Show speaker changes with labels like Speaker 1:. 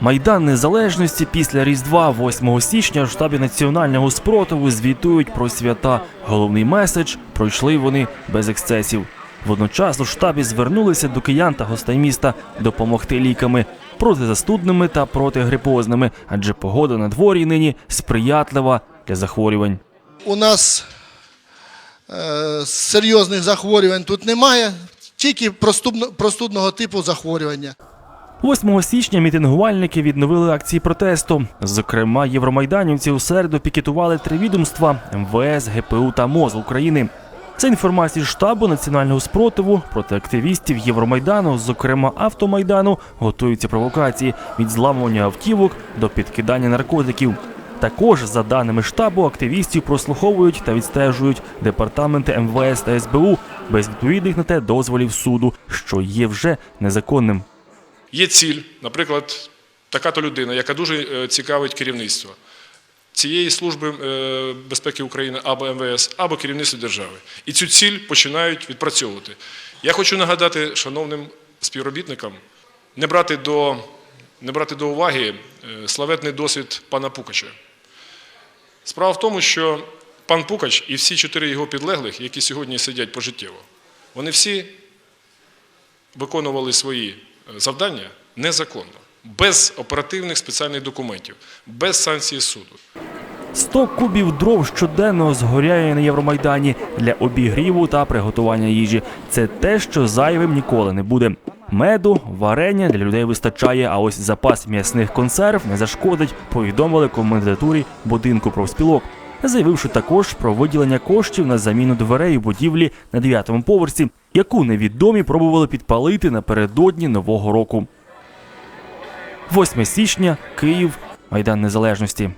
Speaker 1: Майдан Незалежності після Різдва 8 січня в штабі національного спротиву звітують про свята. Головний меседж пройшли вони без ексцесів. Водночас у штабі звернулися до киян та гостей міста допомогти ліками протизастудними та протигрипозними, адже погода на дворі нині сприятлива для захворювань.
Speaker 2: У нас е, серйозних захворювань тут немає, тільки простудно, простудного типу захворювання.
Speaker 1: 8 січня мітингувальники відновили акції протесту. Зокрема, євромайданівці у середу пікетували три відомства МВС, ГПУ та МОЗ України. Це інформація штабу національного спротиву проти активістів Євромайдану, зокрема автомайдану, готуються провокації від зламування автівок до підкидання наркотиків. Також, за даними штабу, активістів прослуховують та відстежують департаменти МВС та СБУ без відповідних на те дозволів суду, що є вже незаконним.
Speaker 3: Є ціль, наприклад, така то людина, яка дуже е, цікавить керівництво цієї служби е, безпеки України або МВС, або керівництво держави. І цю ціль починають відпрацьовувати. Я хочу нагадати шановним співробітникам не брати до, не брати до уваги е, славетний досвід пана Пукача. Справа в тому, що пан Пукач і всі чотири його підлеглих, які сьогодні сидять пожиттєво, вони всі виконували свої завдання незаконно, без оперативних спеціальних документів, без санкції суду.
Speaker 1: 100 кубів дров щоденно згоряє на Євромайдані для обігріву та приготування їжі. Це те, що зайвим ніколи не буде. Меду, варення для людей вистачає, а ось запас м'ясних консерв не зашкодить, повідомили комендатурі будинку профспілок. Заявивши також про виділення коштів на заміну дверей у будівлі на 9-му поверсі, яку невідомі пробували підпалити напередодні нового року. 8 січня, Київ, Майдан Незалежності.